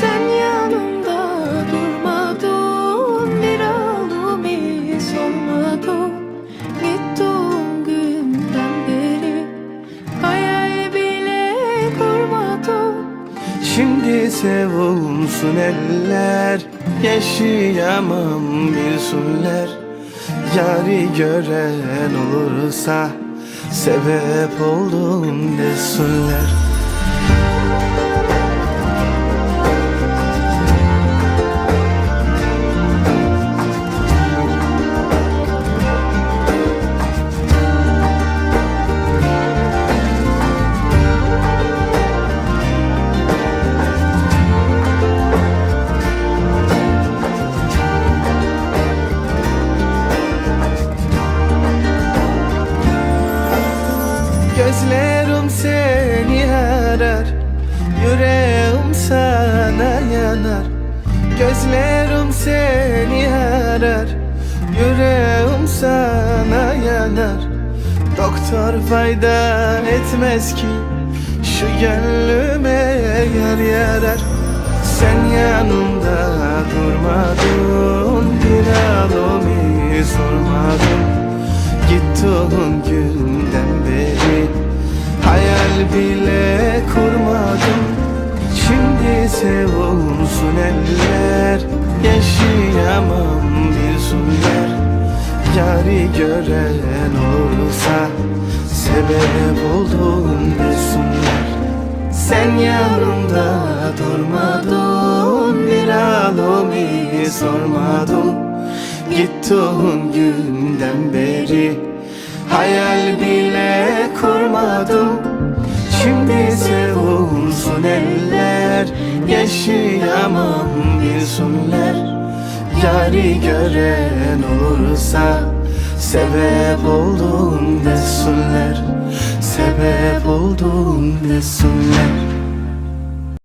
Sen yanımda durmadın Bir halimi sormadın Gittiğin günden beri Hayal bile kurmadım Şimdi sevulsun eller Yaşayamam bilsinler Yari gören olursa Sebep oldun desinler. Gözlerim seni arar Yüreğim sana yanar. Gözlerim seni arar Yüreğim sana yanar. Doktor fayda etmez ki Şu gönlüme yar yarar. Sen yanımda durmadın Bir alımı sormadın? Gittiğin günden beri Hayal bile kurmadım. Şimdi sevulsun eller. Yaşayamam bilsinler Yari gören olursa Sebep oldum desinler Sen yanımda durmadın. Bir alımı sormadın. Gittiğin günden beri Hayal bile kurmadım Şimdi sevulsun eller Yaşayamam bilsinler Yari gören olursa Sebep oldum desinler. Sebep oldum desinler